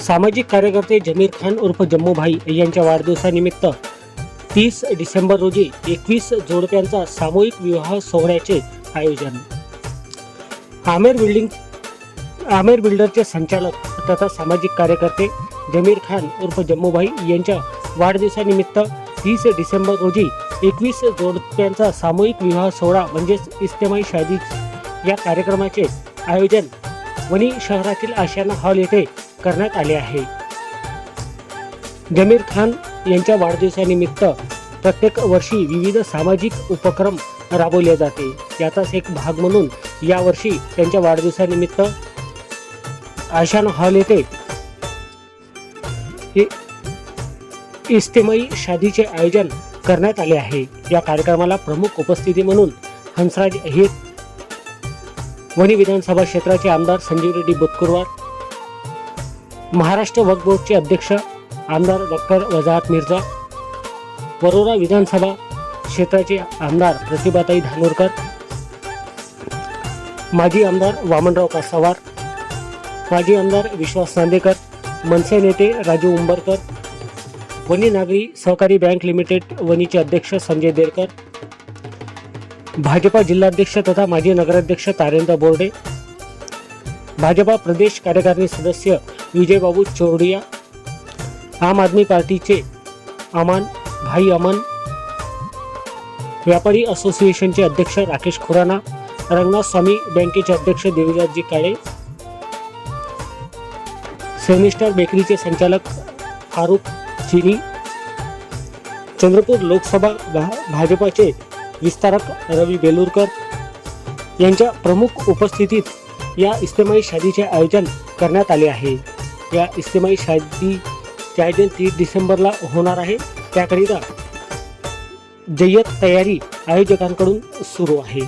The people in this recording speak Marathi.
सामाजिक कार्यकर्ते जमीर खान उर्फ जम्मूभाई यांच्या वाढदिवसानिमित्त तीस डिसेंबर रोजी एकवीस जोडप्यांचा सामूहिक विवाह सोहळ्याचे आयोजन. आमेर बिल्डिंग आमेर बिल्डरचे संचालक तथा सामाजिक कार्यकर्ते जमीर खान उर्फ जम्मूभाई यांच्या वाढदिवसानिमित्त तीस डिसेंबर रोजी एकवीस जोडप्यांचा सामूहिक विवाह सोहळा म्हणजेच इस्तेमाई शादी या कार्यक्रमाचे आयोजन वणी शहरातील आशियाना हॉल येथे करण्यात आले आहे. जमीर खान यांच्या वाढदिवसानिमित्त प्रत्येक वर्षी विविध सामाजिक उपक्रम राबवले जाते. याचाच एक भाग म्हणून यावर्षी त्यांच्या वाढदिवसानिमित्त आशान हॉल येथे इस्तेमयी शादीचे आयोजन करण्यात आले आहे. या कार्यक्रमाला प्रमुख उपस्थिती म्हणून हंसराज अहिर वणी विधानसभा क्षेत्राचे आमदार संजीव रेड्डी बुतकुरवार महाराष्ट्र वक्फ बोर्डचे अध्यक्ष आमदार डॉक्टर वजाहत मिर्झा वरोरा विधानसभा क्षेत्राचे आमदार प्रतिभाताई धानोरकर माजी आमदार वामनराव कासावार माजी आमदार विश्वास नांदेकर मनसे नेते राजू उंबरकर वनी नागरी सहकारी बँक लिमिटेड वनीचे अध्यक्ष संजय देरकर भाजपा जिल्हाध्यक्ष तथा माजी नगराध्यक्ष तारेंद्र बोर्डे भाजपा प्रदेश कार्यकारिणी सदस्य विजयबाबू चोरडिया आम आदमी पार्टीचे अमान भाई अमन व्यापारी असोसिएशनचे अध्यक्ष राकेश खुराना रंगनाथ स्वामी बँकेचे अध्यक्ष देवीदासजी काळे सेमिस्टर बेकरीचे संचालक फारुख चिनी चंद्रपूर लोकसभा भा भाजपाचे विस्तारक रवी बेलूरकर यांच्या प्रमुख उपस्थितीत या इस्तेमाई शादीचे आयोजन करण्यात आले आहे. या इस्तेमाई शादी आयोजन तीस डिसेंबरला होणार आहे. त्याकरिता जय्यत तयारी आयोजकांकडून सुरू आहे.